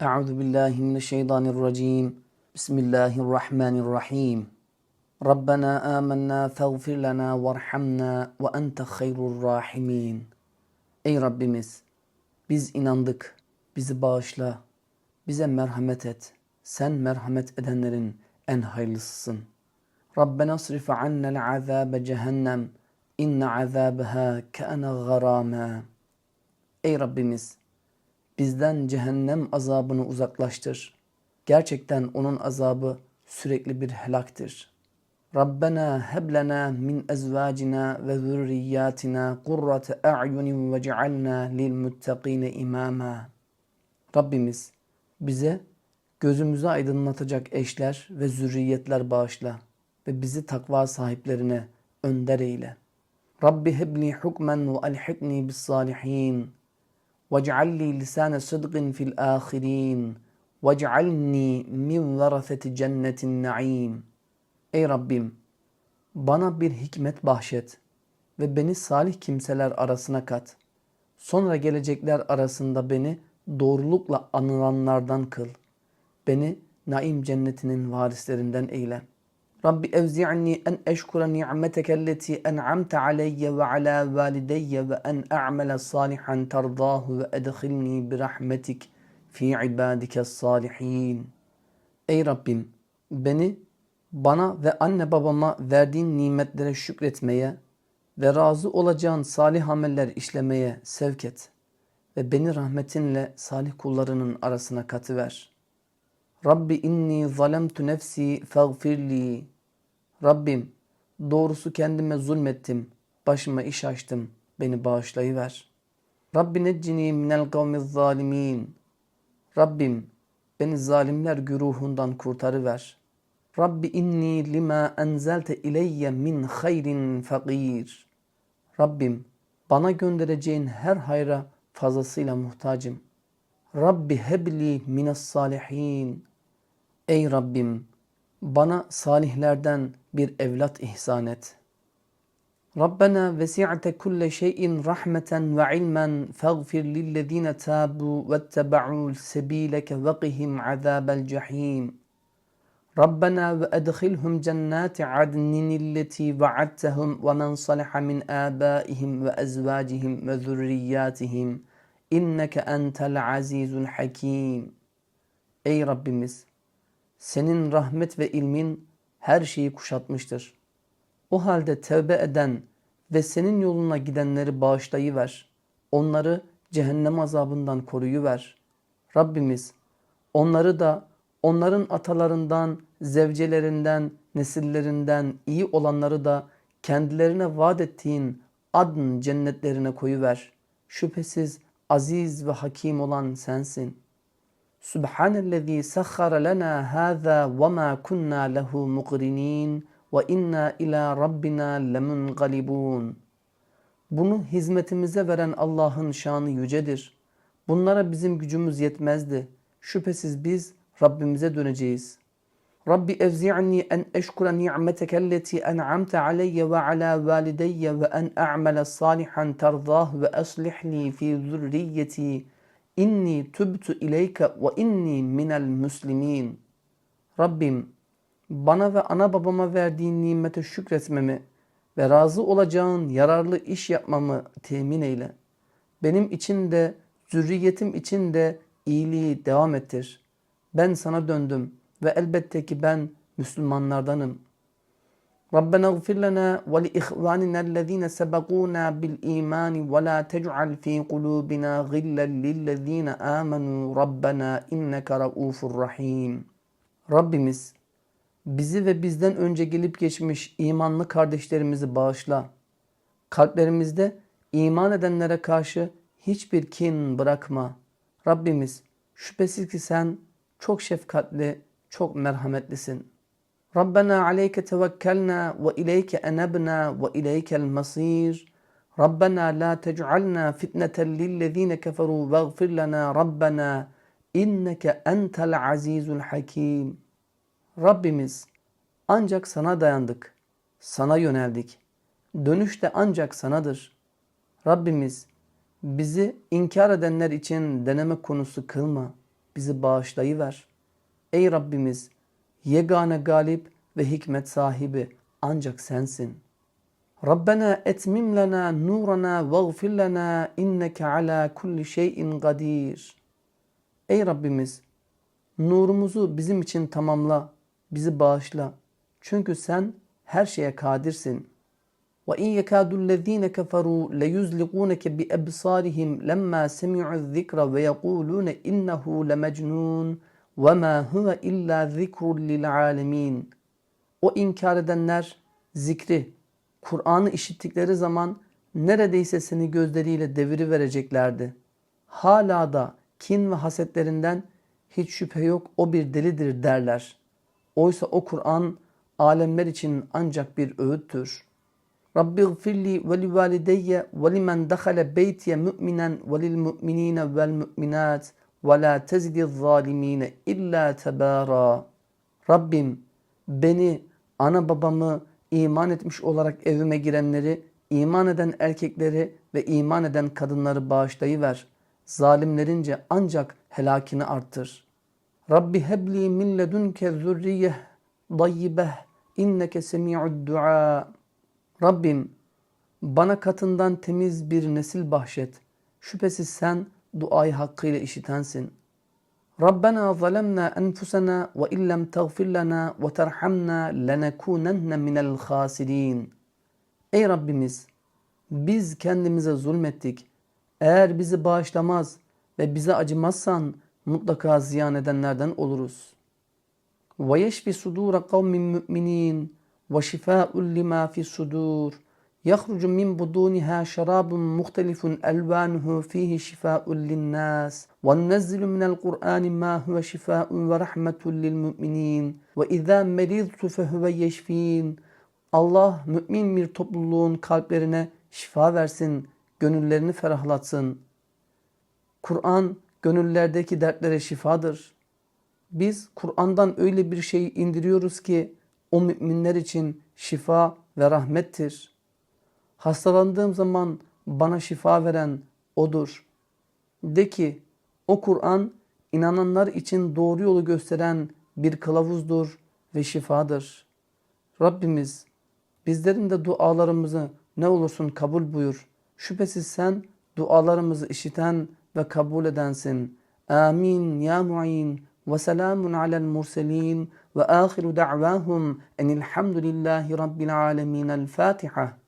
Euzu billahi mineşşeytanirracim. Bismillahirrahmanirrahim. Rabbena amennâ feğfir lena verhamna ve ente hayrur rahimin. Ey Rabbimiz biz inandık. Bizi bağışla. Bize merhamet et. Sen merhamet edenlerin en hayırlısısın. Rabbena sırif annel azabe cehennem. İnne azabaha kana garama. Ey Rabbimiz bizden cehennem azabını uzaklaştır. Gerçekten onun azabı sürekli bir helaktır. Rabbena heb lena min ezvacina ve zürriyatina kurrate a'yunin ve cealna lil muttakine imama. Rabbimiz bize gözümüzü aydınlatacak eşler ve zürriyetler bağışla ve bizi takva sahiplerine önder eyle. Rabbi hebli hukmen ve alhikni bis salihin. واجعل لي لسان صدق في الآخرين واجعلني من ورثة جنة النعيم Ey Rabbim bana bir hikmet bahşet ve beni salih kimseler arasına kat. Sonra gelecekler arasında beni doğrulukla anılanlardan kıl. Beni naim cennetinin varislerinden eyle. Rabbi evzi'ni en eşkura ni'meteke elleti en'amte aleyye ve ala valideyye ve en a'mele salihan tardahu ve edkhilni bi rahmetik fi ibadike salihin. Ey Rabbim beni bana ve anne babama verdiğin nimetlere şükretmeye ve razı olacağın salih ameller işlemeye sevk et ve beni rahmetinle salih kullarının arasına katıver. Rabbi inni zalemtu nefsi faghfirli. Rabbim doğrusu kendime zulmettim. Başıma iş açtım. Beni bağışlayıver. Rabbi neccini minel kavmi zalimin. Rabbim beni zalimler güruhundan kurtarıver. Rabbi inni lima enzelte ileyye min hayrin fakir. Rabbim bana göndereceğin her hayra fazlasıyla muhtacım. Rabbi hebli mines salihin. Ey Rabbim bana salihlerden bir evlat ihsan et. Rabbena vesi'te kulle şeyin rahmeten ve ilmen faghfir lillezine tabu vetteba'u sebileke ve qihim azabel cehim. ربنا وأدخلهم جنات عدن التي وعدتهم ومن صلح من آبائهم وأزواجهم وذرياتهم إنك أنت العزيز الحكيم Ey Rabbimiz senin rahmet ve ilmin her şeyi kuşatmıştır. O halde tevbe eden ve senin yoluna gidenleri bağışlayıver. Onları cehennem azabından koruyuver. Rabbimiz onları da onların atalarından, zevcelerinden, nesillerinden iyi olanları da kendilerine vaat ettiğin adın cennetlerine koyuver. Şüphesiz aziz ve hakim olan sensin. Subhanellezî sahhara lana hâzâ ve mâ kunnâ lehu muqrinin ve inna ila rabbina lemunqalibun. Bunu hizmetimize veren Allah'ın şanı yücedir. Bunlara bizim gücümüz yetmezdi. Şüphesiz biz Rabbimize döneceğiz. Rabbi evzi'ni en eşkura ni'meteke elleti en'amte aleyye ve ala valideyye ve en a'mele salihan terdâh ve eslihli fi zürriyeti inni tübtü ileyke ve inni minel müslimin. Rabbim bana ve ana babama verdiğin nimete şükretmemi ve razı olacağın yararlı iş yapmamı temin eyle. Benim için de zürriyetim için de iyiliği devam ettir. Ben sana döndüm ve elbette ki ben Müslümanlardanım. Li ihvanina allazina sabaquna bil iman ve la tec'al fi kulubina gillen lillezina amanu Rabbena inneke raufur rahim. Rabbimiz bizi ve bizden önce gelip geçmiş imanlı kardeşlerimizi bağışla. Kalplerimizde iman edenlere karşı hiçbir kin bırakma. Rabbimiz şüphesiz ki sen çok şefkatli, çok merhametlisin. Tevekkelna ve ileyke enebna ve ileykel masir. Rabbena la tec'alna fitneten lillezine keferu veğfir lana Rabbena inneke entel azizul hakim. Rabbimiz ancak sana dayandık, sana yöneldik. Dönüş de ancak sanadır. Rabbimiz bizi inkar edenler için deneme konusu kılma. bizi bağışlayıver. Ey Rabbimiz, yegane galip ve hikmet sahibi ancak sensin. Rabbena etmim lana nurana veğfir lana inneke ala kulli şeyin kadir. Ey Rabbimiz nurumuzu bizim için tamamla, bizi bağışla. Çünkü sen her şeye kadirsin. Ve in yekadu lezine keferu le yuzliqunke bi ebsarihim lemma semi'u zikra ve yekulune innehu lemecnun ve ma huve illa zikrul lil alemin. O inkar edenler zikri, Kur'an'ı işittikleri zaman neredeyse seni gözleriyle deviri vereceklerdi. Hala da kin ve hasetlerinden hiç şüphe yok o bir delidir derler. Oysa o Kur'an alemler için ancak bir öğüttür. Rabbi gfirli ve li valideyye ve limen dehale beytiye mu'minen ve lil mu'minine vel mu'minat.'' Ve la tezidi zalimine illa tebara. Rabbim beni, ana babamı iman etmiş olarak evime girenleri, iman eden erkekleri ve iman eden kadınları bağışlayıver. Zalimlerince ancak helakini arttır. Rabbi hebli min ledunke zürriyeh dayyibeh inneke semi'ud dua. Rabbim bana katından temiz bir nesil bahşet. Şüphesiz sen duayı hakkıyla işitensin. Rabbena zalemna enfusena ve illem tagfir lana ve terhamna lenekunenne minel khasirin. Ey Rabbimiz biz kendimize zulmettik. Eğer bizi bağışlamaz ve bize acımazsan mutlaka ziyan edenlerden oluruz. Ve yeşfi sudura kavmin mü'minin ve şifâ'un lima fi sudur. يخرج من بطونها شراب مختلف ألوانه فيه شفاء للناس وننزل من القرآن ما هو شفاء ورحمة للمؤمنين وإذا مرضت فهو يشفين Allah mümin bir topluluğun kalplerine şifa versin, gönüllerini ferahlatsın. Kur'an gönüllerdeki dertlere şifadır. Biz Kur'an'dan öyle bir şey indiriyoruz ki o müminler için şifa ve rahmettir. Hastalandığım zaman bana şifa veren O'dur. De ki o Kur'an inananlar için doğru yolu gösteren bir kılavuzdur ve şifadır. Rabbimiz bizlerin de dualarımızı ne olursun kabul buyur. Şüphesiz sen dualarımızı işiten ve kabul edensin. Amin ya mu'in ve selamun alel murselin ve ahiru da'vahum enilhamdülillahi rabbil alemin. El Fatiha.